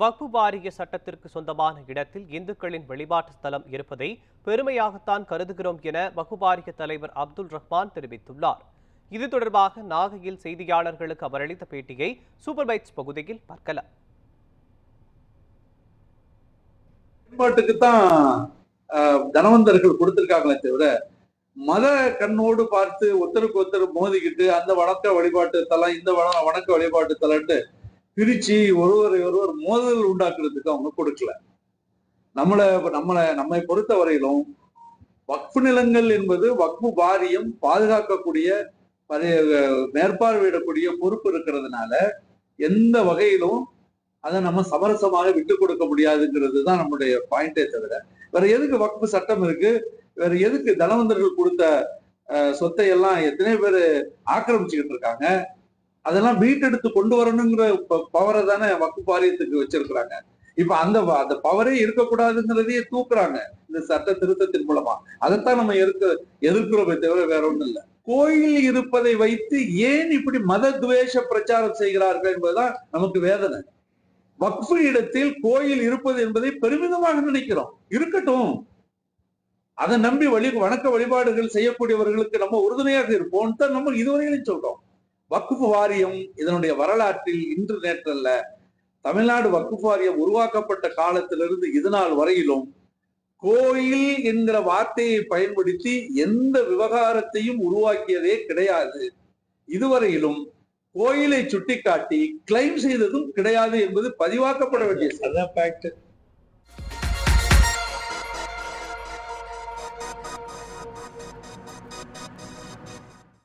வக்பு வாரிய சட்டத்திற்கு சொந்தமான இடத்தில் இந்துக்களின் வழிபாட்டு ஸ்தலம் இருப்பதை பெருமையாகத்தான் கருதுகிறோம் என வக்பு வாரிய தலைவர் அப்துல் ரஹ்மான் தெரிவித்துள்ளார். இது தொடர்பாக நாகையில் செய்தியாளர்களுக்கு அவர் அளித்த பேட்டியை சூப்பர் பைட்ஸ் பகுதியில் பார்க்கலாம். வழிபாட்டுக்கு தான் தனவந்தர்கள் கொடுத்திருக்காங்களே தவிர மத கண்ணோடு பார்த்து ஒருத்தருக்கு ஒருத்தர் மோதிக்கிட்டு அந்த வணக்க வழிபாட்டு தலம் இந்த வணக்க வழிபாட்டு தலம்ட்டு பிரிச்சு ஒருவரை ஒருவர் மோதல் உண்டாக்குறதுக்கு அவங்க கொடுக்கல. நம்மளை நம்மளை நம்மை பொறுத்த வரையிலும் வக்ஃபு நிலங்கள் என்பது வக்ஃபு வாரியம் பாதுகாக்கக்கூடிய மேற்பார்வையிடக்கூடிய பொறுப்பு இருக்கிறதுனால எந்த வகையிலும் அதை நம்ம சமரசமாக விட்டு கொடுக்க முடியாதுங்கிறது தான் நம்முடைய பாயிண்டே தவிர. வேற எதுக்கு வக்ஃபு சட்டம் இருக்கு? வேற எதுக்கு தனவந்தர்கள் கொடுத்த சொத்தை எல்லாம் எத்தனை பேர் ஆக்கிரமிச்சுக்கிட்டு இருக்காங்க? அதெல்லாம் மீட்டெடுத்து கொண்டு வரணுங்கிற பவரை தானே வக்ஃபு வாரியத்துக்கு வச்சிருக்கிறாங்க. இப்ப அந்த அந்த பவரே இருக்கக்கூடாதுங்கிறதையே தூக்குறாங்க இந்த சட்ட திருத்தத்தின் மூலமா. அதைத்தான் நம்ம எதிர்க்க எதிர்க்கிறோமே தவிர வேற ஒண்ணும் இல்ல. கோயில் இருப்பதை வைத்து ஏன் இப்படி மத துவேஷ பிரச்சாரம் செய்கிறார்கள் என்பதுதான் நமக்கு வேதனை. வக்ஃபு இடத்தில் கோயில் இருப்பது என்பதை பெருமிதமாக நினைக்கிறோம். இருக்கட்டும். அதை நம்பி வழி வணக்க வழிபாடுகள் செய்யக்கூடியவர்களுக்கு நம்ம உறுதுணையாக இருப்போம் தான் நம்ம இதுவரையிலும் சொல்றோம். வக்குப்பு வாரியம் இதனுடைய வரலாற்றில் இன்று நேற்றல்ல. தமிழ்நாடு வக்குப்பு வாரியம் உருவாக்கப்பட்ட காலத்திலிருந்து இது நாள் வரையிலும் கோயில் என்கிற வார்த்தையை பயன்படுத்தி எந்த விவகாரத்தையும் உருவாக்கியதே கிடையாது. இதுவரையிலும் கோயிலை சுட்டிக்காட்டி கிளைம் செய்ததும் கிடையாது என்பது பதிவாக்கப்பட வேண்டிய